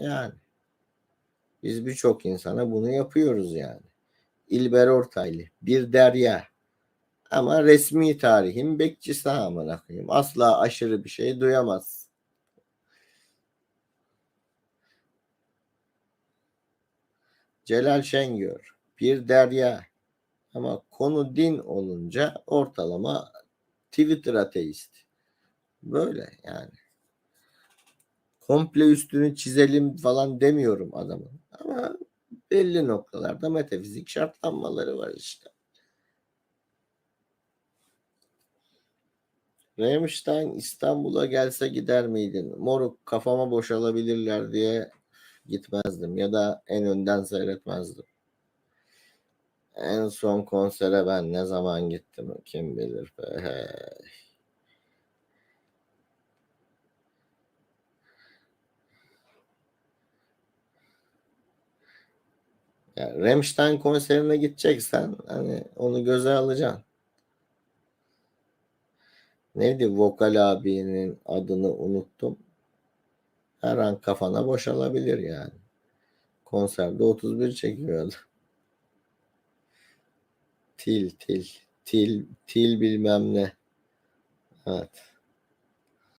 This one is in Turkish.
Yani biz birçok insana bunu yapıyoruz yani. İlber Ortaylı bir derya ama resmi tarihin bekçisi amına koyayım. Asla aşırı bir şey duyamaz. Celal Şengör bir derya ama konu din olunca ortalama Twitter ateist. Böyle yani. Komple üstünü çizelim falan demiyorum adamın. Ama belli noktalarda metafizik şartlanmaları var işte. Rammstein İstanbul'a gelse gider miydin? Moruk kafama boşalabilirler diye gitmezdim ya da en önden seyretmezdim. En son konsere ben ne zaman gittim kim bilir be. Hey. Ya Rammstein konserine gideceksen hani onu göze alacaksın. Neydi vokal abinin adını unuttum. Her an kafana boşalabilir yani. Konserde 31 çekiyordu. Til til til til bilmem ne. Evet.